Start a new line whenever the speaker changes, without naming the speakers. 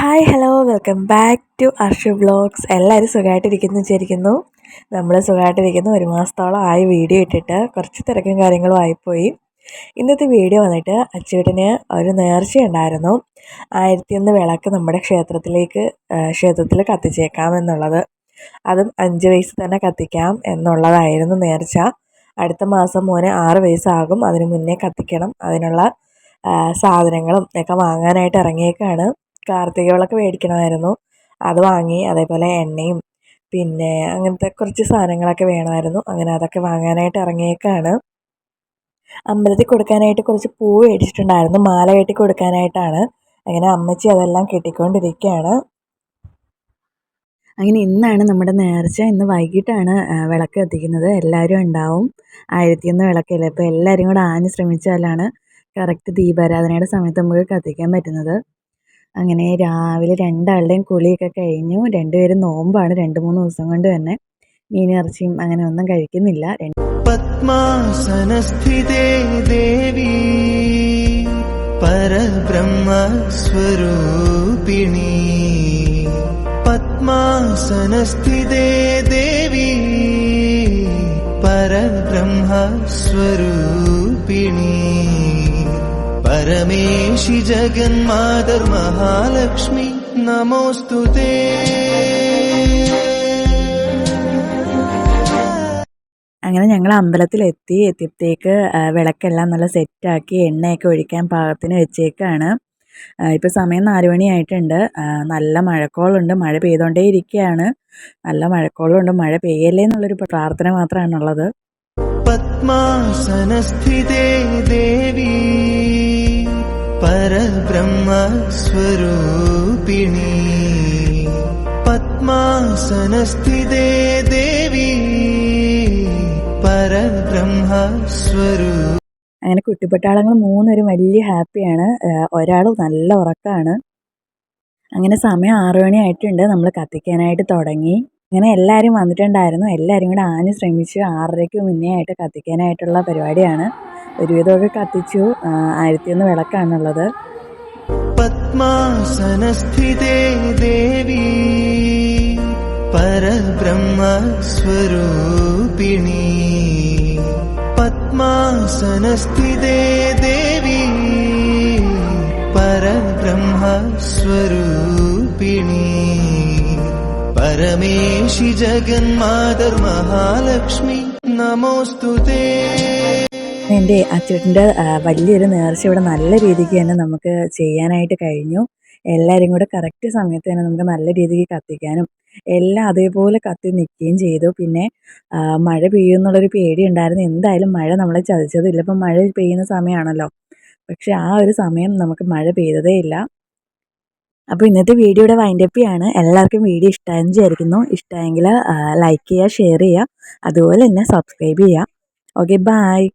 Hi hello welcome back to Arshu vlogs എല്ലാവരും സുഖമായിട്ടിരിക്കുന്നു വിചാരിക്കുന്നു. നമ്മൾ സുഖമായിട്ടിരിക്കുന്നു ഒരു മാസത്തോളം ആയി വീഡിയോ ഇട്ടിട്ട് കുറച്ച് തിരക്കും കാര്യങ്ങളും ആയിപ്പോയി. ഇന്നത്തെ വീഡിയോ വന്നിട്ട് അച്ചുവേട്ടന് ഒരു നേർച്ചയുണ്ടായിരുന്നു ആയിരത്തി ഒന്ന് വിളക്ക് നമ്മുടെ ക്ഷേത്രത്തിലേക്ക് ക്ഷേത്രത്തിൽ കത്തിച്ചേക്കാം എന്നുള്ളത്. അതും അഞ്ച് വയസ്സ് തന്നെ കത്തിക്കാം എന്നുള്ളതായിരുന്നു നേർച്ച. അടുത്ത മാസം മോന് ആറ് വയസ്സാകും. അതിന് മുന്നേ കത്തിക്കണം. അതിനുള്ള സാധനങ്ങളും ഒക്കെ വാങ്ങാനായിട്ട് ഇറങ്ങിയേക്കാണ്. കാർത്തിക വിളക്ക് മേടിക്കണമായിരുന്നു. അത് വാങ്ങി അതേപോലെ എണ്ണയും പിന്നെ അങ്ങനത്തെ കുറച്ച് സാധനങ്ങളൊക്കെ വേണമായിരുന്നു. അങ്ങനെ അതൊക്കെ വാങ്ങാനായിട്ട് ഇറങ്ങിയേക്കാണ്. അമ്പലത്തിൽ കൊടുക്കാനായിട്ട് കുറച്ച് പൂ മേടിച്ചിട്ടുണ്ടായിരുന്നു. മാല കെട്ടി കൊടുക്കാനായിട്ടാണ്. അങ്ങനെ അമ്മച്ചി അതെല്ലാം കെട്ടിക്കൊണ്ടിരിക്കുകയാണ്. അങ്ങനെ ഇന്നാണ് നമ്മുടെ നേർച്ച. ഇന്ന് വൈകിട്ടാണ് വിളക്ക് കത്തിക്കുന്നത്. എല്ലാവരും ഉണ്ടാവും. ആയിരത്തിയൊന്ന് വിളക്കല്ലേ? അപ്പോൾ എല്ലാവരും കൂടെ ആഞ്ഞ് ശ്രമിച്ചാലാണ് കറക്റ്റ് ദീപാരാധനയുടെ സമയത്ത് നമുക്ക് കത്തിക്കാൻ പറ്റുന്നത്. അങ്ങനെ രാവിലെ രണ്ടാളുടെയും കുളിയൊക്കെ കഴിഞ്ഞു. രണ്ടുപേരും നോമ്പാണ്. രണ്ട് മൂന്ന് ദിവസം കൊണ്ട് തന്നെ മീനിറച്ചിയും അങ്ങനെ ഒന്നും കഴിക്കുന്നില്ല.
പത്മാസനസ്ഥിതേ ദേവി പരബ്രഹ്മസ്വരൂപിണി. പത്മാസനസ്ഥിതേ ദേവി പരബ്രഹ്മസ്വരൂപിണി. പരമേശി ജഗന്മാതർ മഹാലക്ഷ്മി നമോസ്തു
അങ്ങനെ ഞങ്ങൾ അമ്പലത്തിലെത്തി എത്തിയപ്പോഴത്തേക്ക് വിളക്കെല്ലാം നല്ല സെറ്റാക്കി എണ്ണയൊക്കെ ഒഴിക്കാൻ പാകത്തിന് വെച്ചേക്കാണ്. ഇപ്പോൾ സമയം നാല് മണിയായിട്ടുണ്ട് നല്ല മഴക്കോളുണ്ട് മഴ പെയ്തുകൊണ്ടേ ഇരിക്കുകയാണ് നല്ല മഴക്കോളുണ്ട് മഴ പെയ്യല്ലേ എന്നുള്ളൊരു പ്രാർത്ഥന മാത്രമാണുള്ളത്.
പത്മാസനസ്ഥിതേ ദേവി परब्रह्मस्वरूपिणी पद्मासनस्थिते देवी പരബ്രഹ്മസ്വരൂ
അങ്ങനെ കുട്ടിപ്പട്ടാളങ്ങൾ മൂന്നുപേരും വലിയ ഹാപ്പിയാണ് ഒരാൾ നല്ല ഉറക്കമാണ് അങ്ങനെ സമയം ആറു മണി ആയിട്ടുണ്ട് നമ്മൾ കത്തിക്കാനായിട്ട് തുടങ്ങി അങ്ങനെ എല്ലാവരും വന്നിട്ടുണ്ടായിരുന്നു എല്ലാവരും കൂടെ ആഞ്ഞ് ശ്രമിച്ച് ആറരയ്ക്ക് മുന്നേ ആയിട്ട് കത്തിക്കാനായിട്ടുള്ള പരിപാടിയാണ് ഒരുവിധമൊക്കെ കത്തിച്ചു ആയിരത്തിയൊന്ന് വിളക്കാണുള്ളത്
पद्मासनस्थिते देवी परब्रह्मस्वरूपिणी। पद्मासनस्थिते देवी परब्रह्मस्वरूपिणी। परमेशि जगन्माधव नमोऽस्तु ते।
എന്റെ അച്ചേട്ടന്റെ വലിയൊരു നേർച്ച ഇവിടെ നല്ല രീതിക്ക് തന്നെ നമുക്ക് ചെയ്യാനായിട്ട് കഴിഞ്ഞു. എല്ലാവരും കൂടെ കറക്റ്റ് സമയത്ത് തന്നെ നമുക്ക് നല്ല രീതിക്ക് കത്തിക്കാനും എല്ലാം അതേപോലെ കത്തി നിൽക്കുകയും ചെയ്തു. പിന്നെ മഴ പെയ്യുമെന്നുള്ളൊരു പേടി ഉണ്ടായിരുന്നു. എന്തായാലും മഴ നമ്മളെ ചതിച്ചതില്ല. ഇപ്പം മഴ പെയ്യുന്ന സമയമാണല്ലോ. പക്ഷെ ആ ഒരു സമയം നമുക്ക് മഴ പെയ്തതേ ഇല്ല. അപ്പോൾ ഇന്നത്തെ വീഡിയോയുടെ വൈൻഡപ്പിയാണ് എല്ലാവർക്കും വീഡിയോ ഇഷ്ടമായെന്ന് വിചാരിക്കുന്നു. ഇഷ്ടമായെങ്കിൽ ലൈക്ക് ചെയ്യുക ഷെയർ ചെയ്യുക. അതുപോലെ തന്നെ സബ്സ്ക്രൈബ് ചെയ്യുക. Okay bye